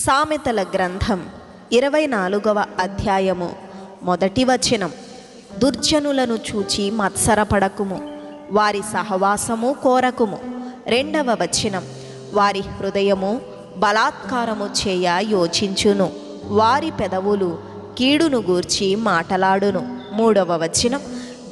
సామెతల గ్రంథం ఇరవై నాలుగవ అధ్యాయము. మొదటి వచనం. దుర్జనులను చూచి మత్సరపడకుము. వారి సహవాసము కోరకుము. రెండవ వచనం. వారి హృదయము బలాత్కారము చేయ యోచించును. వారి పెదవులు కీడును గూర్చి మాటలాడును. మూడవ వచనం.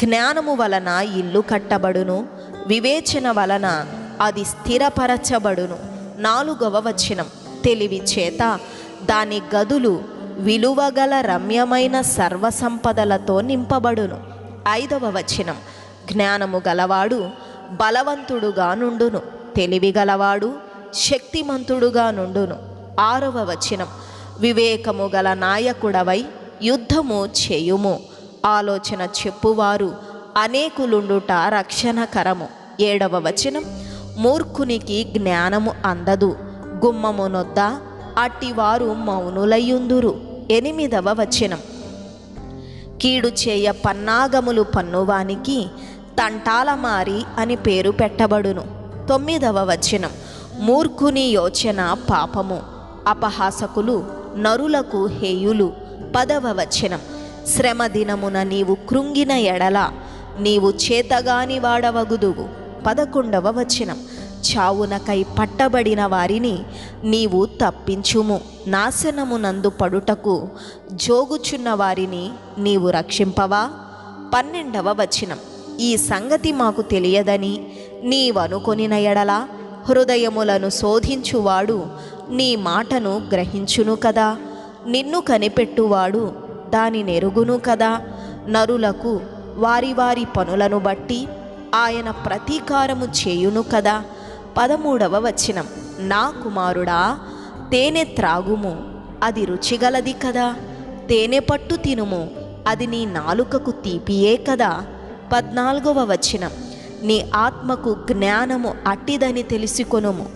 జ్ఞానము వలన ఇల్లు కట్టబడును. వివేచన వలన అది స్థిరపరచబడును. నాలుగవ వచనం. తెలివి చేత దాని గదులు విలువగల రమ్యమైన సర్వసంపదలతో నింపబడును. ఐదవ వచనం. జ్ఞానము గలవాడు బలవంతుడుగా నుండును. తెలివి గలవాడు శక్తిమంతుడుగా నుండును. ఆరవ వచనం. వివేకము గల నాయకుడవై యుద్ధము చేయుము. ఆలోచన చెప్పువారు అనేకులుండుట రక్షణకరము. ఏడవ వచనం. మూర్ఖునికి జ్ఞానము అందదు. గుమ్మమునొద్ద అట్టివారు మౌనులయ్యుందురు. ఎనిమిదవ వచనం. కీడు చేయ పన్నాగములు పన్నువానికి తంటాలమారి అని పేరు పెట్టబడును. తొమ్మిదవ వచనం. మూర్ఖుని యోచన పాపము. అపహాసకులు నరులకు హేయులు. పదవ వచనం. శ్రమ దినమున నీవు కృంగిన ఎడల నీవు చేతగాని వాడవగుదువు. పదకొండవ వచనం. చావునకై పట్టబడిన వారిని నీవు తప్పించుము. నాశనమునందు పడుటకు జోగుచున్న వారిని నీవు రక్షింపవా? పన్నెండవ వచనం. ఈ సంగతి మాకు తెలియదని నీవనుకొనిన ఎడల హృదయములను శోధించువాడు నీ మాటను గ్రహించును కదా. నిన్ను కనిపెట్టువాడు దాని నెరుగును కదా. నరులకు వారి వారి పనులను బట్టి ఆయన ప్రతీకారము చేయును కదా. పదమూడవ వచనం. నా కుమారుడా తేనె త్రాగుము అది రుచిగలది కదా. తేనె పట్టు తినుము అది నీ నాలుకకు తీపియే కదా. పద్నాలుగవ వచనం. నీ ఆత్మకు జ్ఞానము అట్టిదని తెలుసుకొనుము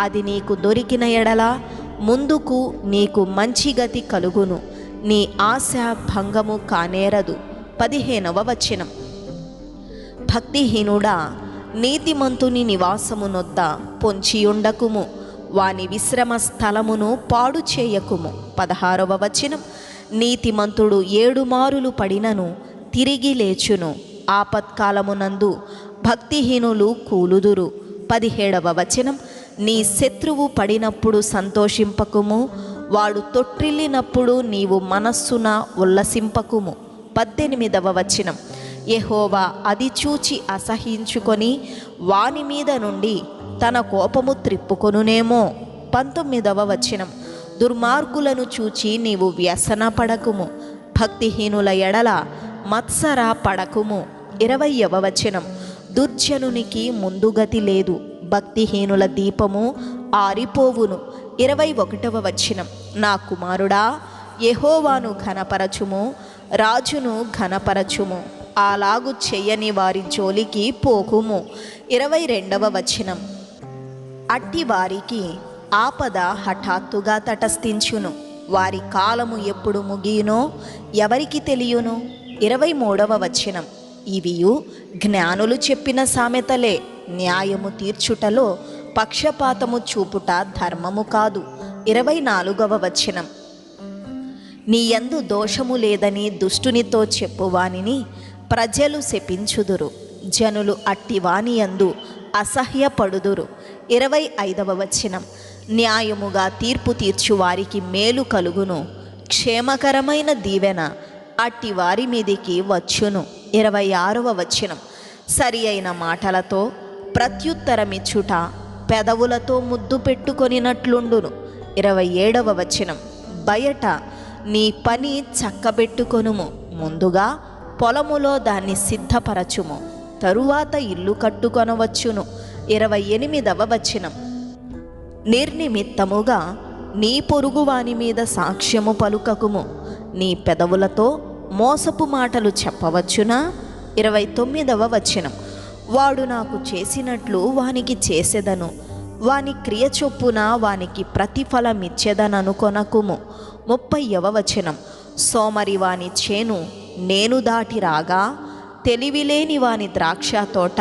అది నీకు దొరికిన ఎడల ముందుకు నీకు మంచి గతి కలుగును. నీ ఆశ భంగము కానేరదు. పదిహేనవ వచనం. భక్తిహీనుడా నీతిమంతుని నివాసమునొద్ద పొంచియుండకుము. వాని విశ్రమ స్థలమును పాడు చేయకుము. పదహారవ వచనం. నీతిమంతుడు ఏడుమారులు పడినను తిరిగి లేచును. ఆపత్కాలమునందు భక్తిహీనులు కూలుదురు. పదిహేడవ వచనం. నీ శత్రువు పడినప్పుడు సంతోషింపకుము. వాడు తొట్టిల్లినప్పుడు నీవు మనస్సున ఉల్లసింపకుము. పద్దెనిమిదవ వచనం. యహోవా అది చూచి అసహించుకొని వాని మీద నుండి తన కోపము త్రిప్పుకొనునేమో. పంతొమ్మిదవ వచనం. దుర్మార్గులను చూచి నీవు వ్యసన పడకుము. భక్తిహీనుల ఎడల మత్సర పడకుము. ఇరవయవ వచనం. దుర్జనునికి ముందుగతి లేదు. భక్తిహీనుల దీపము ఆరిపోవును. ఇరవై ఒకటవ వచనం. నా కుమారుడా యహోవాను ఘనపరచుము రాజును ఘనపరచుము. అలాగు చెయ్యని వారి జోలికి పోకుము. ఇరవై రెండవ వచనం. అట్టి వారికి ఆపద హఠాత్తుగా తటస్థించును. వారి కాలము ఎప్పుడు ముగియునో ఎవరికి తెలియను? ఇరవై మూడవ వచనం. ఇవియు జ్ఞానులు చెప్పిన సామెతలే. న్యాయము తీర్చుటలో పక్షపాతము చూపుట ధర్మము కాదు. ఇరవై నాలుగవ వచనం. నీ యందు దోషము లేదని దుష్టునితో చెప్పువానిని ప్రజలు శపించుదురు. జనులు అట్టివానియందు యందు అసహ్యపడుదురు. ఇరవై ఐదవ వచనం. న్యాయముగా తీర్పు తీర్చు వారికి మేలు కలుగును. క్షేమకరమైన దీవెన అట్టి వారి మీదికి వచ్చును. ఇరవై ఆరవ వచనం. సరి అయిన మాటలతో ప్రత్యుత్తరమిచ్చుట పెదవులతో ముద్దు పెట్టుకొనినట్లుండును. ఇరవై ఏడవ వచనం. బయట నీ పని చక్కబెట్టుకొనుము. ముందుగా పొలములో దాన్ని సిద్ధపరచుము. తరువాత ఇల్లు కట్టుకొనవచ్చును. ఇరవై ఎనిమిదవ వచనం. నిర్నిమిత్తముగా నీ పొరుగువాని మీద సాక్ష్యము పలుకకుము. నీ పెదవులతో మోసపు మాటలు చెప్పవచ్చునా? ఇరవై తొమ్మిదవ వచనం. వాడు నాకు చేసినట్లు వానికి చేసేదను. వాని క్రియ చొప్పున వానికి ప్రతిఫలమిచ్చేదననుకొనకుము. ముప్పైవ వచనం. సోమరి వాని చేను నేను దాటి రాగా తెలివిలేని వాని ద్రాక్ష తోట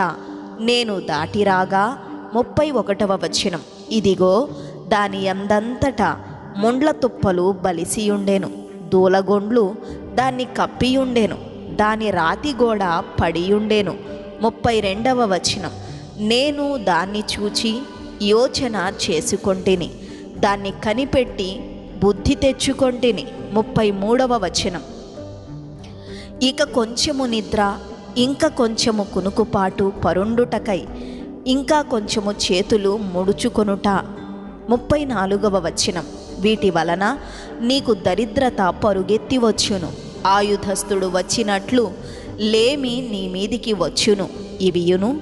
నేను దాటి రాగా ముప్పై ఒకటవ వచనం. ఇదిగో దాని అందంతటా ముండ్ల తుప్పలు బలిసియుండెను. దూలగొండ్లు దాన్ని కప్పియుండెను. దాని రాతి గోడ పడియుండెను. ముప్పై రెండవ వచనం. నేను దాన్ని చూచి యోచన చేసుకొంటిని. దాన్ని కనిపెట్టి బుద్ధి తెచ్చుకొంటిని. ముప్పై మూడవ వచనం. ఇక కొంచెము నిద్ర ఇంకా కొంచెము కునుకుపాటు పరుండుటకై ఇంకా కొంచెము చేతులు ముడుచుకొనుట. ముప్పై నాలుగవ వచనం. వీటి వలన నీకు దరిద్రత పరుగెత్తి వచ్చును. ఆయుధస్తుడు వచ్చినట్లు లేమి నీ మీదికి వచ్చును. ఇవియును